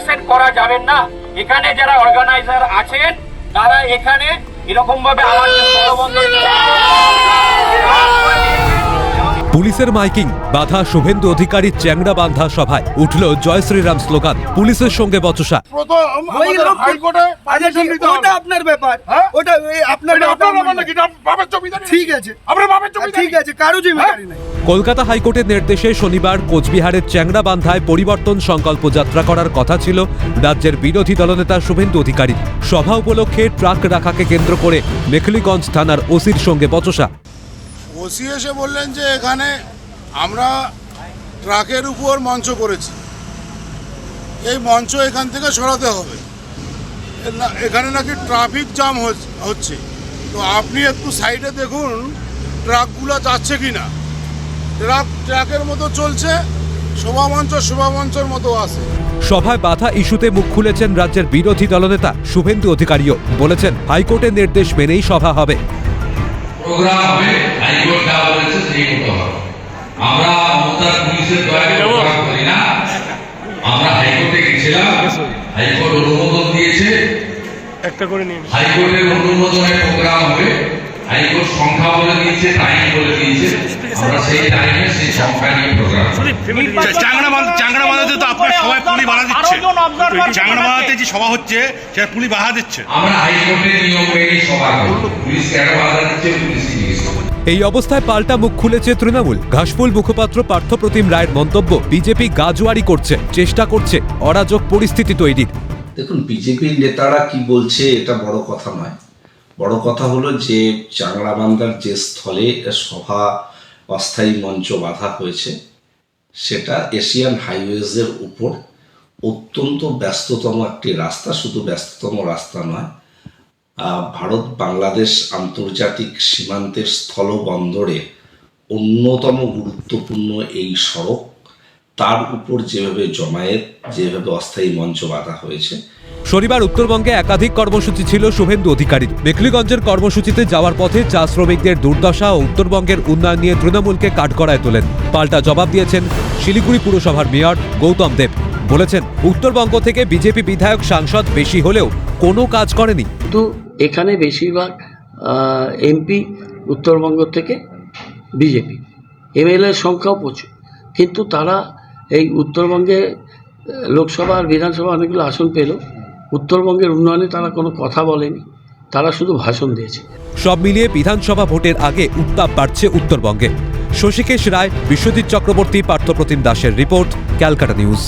Accept করা যাবেন না। এখানে যারা অর্গানাইজার আছেন তারা এখানে এরকম ভাবে আমার পুলিশের মাইকিং বাধা শুভেন্দু অধিকারীর চ্যাংড়া বান্ধা সভায় উঠল জয় শ্রীরাম স্লোগান পুলিশের সঙ্গে বচসা। আচ্ছা। আপনার ব্যাপার। হ্যাঁ? ওটা আপনার ঠিক আছে। জমিদারি ঠিক আছে কারও জিম্মেদারি নেই কলকাতা হাইকোর্টের নির্দেশে শনিবার কোচবিহারের চ্যাংড়া বান্ধায় পরিবর্তন সংকল্প যাত্রা করার কথা ছিল রাজ্যের বিরোধী দলনেতা শুভেন্দু অধিকারী। সভা উপলক্ষে ট্রাক রাখাকে কেন্দ্র করে মেখলিগঞ্জ থানার ওসির সঙ্গে বচসা। ওসি এসে বললেন যে এখানে আমরা ট্রাকের উপর মঞ্চ করেছি। এই মঞ্চ এখান থেকে সরাতে হবে। এখানে নাকি ট্রাফিক হচ- হচ্ছে। তো আপনি একটু সাইডে দেখুন, ট্রাকগুলো যাচ্ছে কি না ট্রাক ট্রাকের মতো চলছে শোভামঞ্চ শোভামঞ্চের মতো আছে। সভায় বাধা ইস্যুতে মুখ খুলেছেন রাজ্যের বিরোধী দলনেতা শুভেন্দু অধিকারীও। বলেছেন হাইকোর্টের নির্দেশ মেনেই সভা হবে। প্রোগ্রাম হবে হাইকোর্ট যা বলেছে সেই মতো হবে। আমরা মমতার পুলিশের দয়াকে প্রোগ্রাম করি না। আমরা হাইকোর্টে গেছিলাম হাইকোর্ট অনুমোদন দিয়েছে। একটা করে নিন হাইকোর্টের অনুমোদনে প্রোগ্রাম হবে। হাইকোর্ট সংখ্যা বলে দিয়েছে টাইম বলে সেই টাইমে সেই সংখ্যা প্রোগ্রাম চাংড়া চাংড়া বাঁধাতে তো আপনার সবাই পুলি বাধা দিচ্ছে। চাংড়া বাঁধাতে যে সভা হচ্ছে সেটা পুলি বাধা দিচ্ছে। আমরা হাইকোর্টের নিয়ম মেনেই সভা পুলিশ কেন বাধা দিচ্ছে পুলিশ জিজ্ঞেস এই অবস্থায় পাল্টা মুখ খুলেছে তৃণমূল। ঘাসফুল মুখপাত্র পার্থপ্রতিম রায়ের মন্তব্য বিজেপি গাজুয়ারি করছে চেষ্টা করছে অরাজক পরিস্থিতি তৈরির। দেখুন বিজেপির নেতারা কি বলছে এটা বড় কথা নয়। বড় কথা হলো যে চাংড়াবান্ধার যে স্থলে সভা অস্থায়ী মঞ্চ বাঁধা হয়েছে। সেটা এশিয়ান হাইওয়েজের উপর অত্যন্ত ব্যস্ততম একটি রাস্তা, শুধু ব্যস্ততম রাস্তা নয় ভারত বাংলাদেশ আন্তর্জাতিক সীমান্তের স্থলবন্দরে অন্যতম গুরুত্বপূর্ণ এই সড়ক। তার উপর যেভাবে জমায়েত, যেভাবে অস্থায়ী মঞ্চ বাঁধা হয়েছে শনিবার উত্তরবঙ্গে একাধিক কর্মসূচি ছিল শুভেন্দু অধিকারীর। মেখলিগঞ্জের কর্মসূচিতে যাওয়ার পথে চা শ্রমিকদের দুর্দশা ও উত্তরবঙ্গের উন্নয়ন নিয়ে তৃণমূলকে কাঠগড়ায় তোলেন। পাল্টা জবাব দিয়েছেন শিলিগুড়ি পুরসভার মেয়র গৌতম দেব। বলেছেন, উত্তরবঙ্গ থেকে বিজেপি বিধায়ক সাংসদ বেশি হলেও কোনো কাজ করেনি। কিন্তু এখানে বেশিরভাগ এমপি উত্তরবঙ্গ থেকে বিজেপি। এমএলএর সংখ্যাও প্রচুর। কিন্তু তারা এই উত্তরবঙ্গে লোকসভা আর বিধানসভা অনেকগুলো আসন পেল। উত্তরবঙ্গের উন্নয়নে তারা কোনো কথা বলেনি, তারা শুধু ভাষণ দিয়েছে। সব মিলিয়ে বিধানসভা ভোটের আগে উত্তাপ বাড়ছে উত্তরবঙ্গে। শশীকেশ রায়, বিশ্বজিৎ চক্রবর্তী, পার্থপ্রতিম দাসের রিপোর্ট, ক্যালকাটা নিউজ।